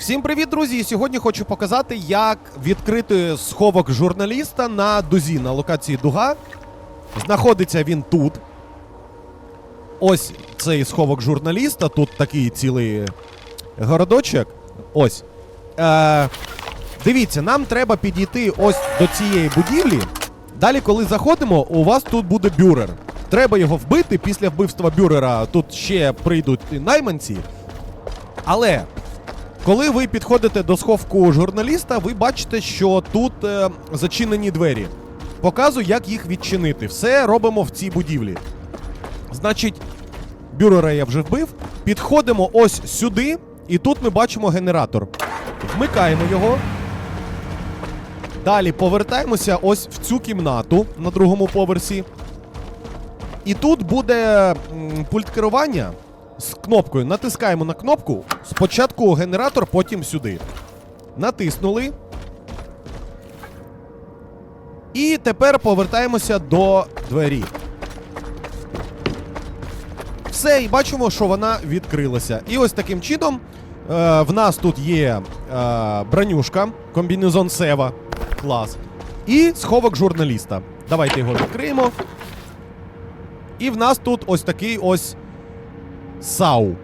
Всім привіт, друзі! Сьогодні хочу показати, як відкрити сховок журналіста на дузі на локації Дуга. Знаходиться він тут. Ось цей сховок журналіста. Тут такий цілий городочок. Ось. Е, дивіться, нам треба підійти ось до цієї будівлі. Далі, коли заходимо, у вас тут буде бюрер. Треба його вбити. Після вбивства бюрера тут ще прийдуть найманці. Але коли ви підходите до сховку журналіста, ви бачите, що тут е, зачинені двері. Показую, як їх відчинити. Все робимо в цій будівлі. Значить, бюрера я вже вбив. Підходимо ось сюди, і тут ми бачимо генератор. Вмикаємо його. Далі повертаємося ось в цю кімнату на другому поверсі. І тут буде м, пульт керування з кнопкою. Натискаємо на кнопку. Спочатку генератор, потім сюди. Натиснули. І тепер повертаємося до двері. Все, і бачимо, що вона відкрилася. І ось таким чином е, в нас тут є е, бронюшка, комбінезон Сева. Клас. І сховок журналіста. Давайте його відкриємо. І в нас тут ось такий ось sal.